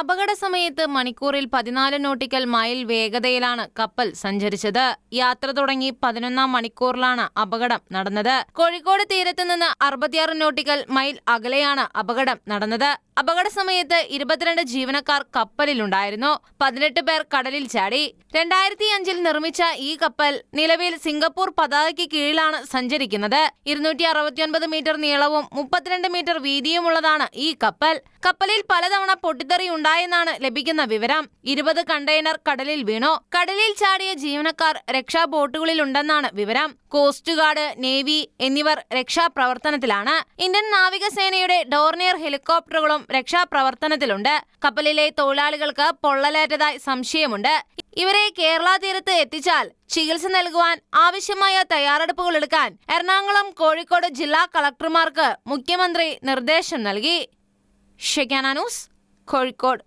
അപകട സമയത്ത് മണിക്കൂറിൽ പതിനാല് നോട്ടിക്കൽ മൈൽ വേഗതയിലാണ് കപ്പൽ സഞ്ചരിച്ചത്. യാത്ര തുടങ്ങി പതിനൊന്നാം മണിക്കൂറിലാണ് അപകടം നടന്നത്. കോഴിക്കോട് തീരത്ത് നിന്ന് അറുപത്തിയാറ് നോട്ടിക്കൽ മൈൽ അകലെയാണ് അപകടം നടന്നത്. അപകട സമയത്ത് ഇരുപത്തിരണ്ട് ജീവനക്കാർ കപ്പലിലുണ്ടായിരുന്നു. പതിനെട്ട് പേർ കടലിൽ ചാടി. രണ്ടായിരത്തി അഞ്ചിൽ നിർമ്മിച്ച ഈ കപ്പൽ നിലവിൽ സിംഗപ്പൂർ പതാകയ്ക്ക് കീഴിലാണ് സഞ്ചരിക്കുന്നത്. ഇരുന്നൂറ്റി അറുപത്തിയൊൻപത് മീറ്റർ നീളവും മുപ്പത്തിരണ്ട് മീറ്റർ വീതിയുമുള്ളതാണ് ഈ കപ്പൽ. കപ്പലിൽ പലതവണ പൊട്ടിത്തെറി ഉണ്ടായെന്നാണ് ലഭിക്കുന്ന വിവരം. ഇരുപത് കണ്ടെയ്നർ കടലിൽ വീണു. കടലിൽ ചാടിയ ജീവനക്കാർ രക്ഷാ ബോട്ടുകളിലുണ്ടെന്നാണ് വിവരം. കോസ്റ്റ് ഗാർഡ് നേവി എന്നിവർ രക്ഷാപ്രവർത്തനത്തിലാണ്. ഇന്ത്യൻ നാവികസേനയുടെ ഡോർണിയർ ഹെലികോപ്റ്ററുകളും രക്ഷാപ്രവർത്തനത്തിലുണ്ട്. കപ്പലിലെ തൊഴിലാളികൾക്ക് പൊള്ളലേറ്റതായി സംശയമുണ്ട്. ഇവരെ കേരള തീരത്ത് എത്തിച്ചാൽ ചികിത്സ നൽകുവാൻ ആവശ്യമായ തയ്യാറെടുപ്പുകൾ എടുക്കാൻ എറണാകുളം കോഴിക്കോട് ജില്ലാ കളക്ടർമാർക്ക് മുഖ്യമന്ത്രി നിർദ്ദേശം നൽകി. ഷെക്കാന ന്യൂസ് കോഴിക്കോട്.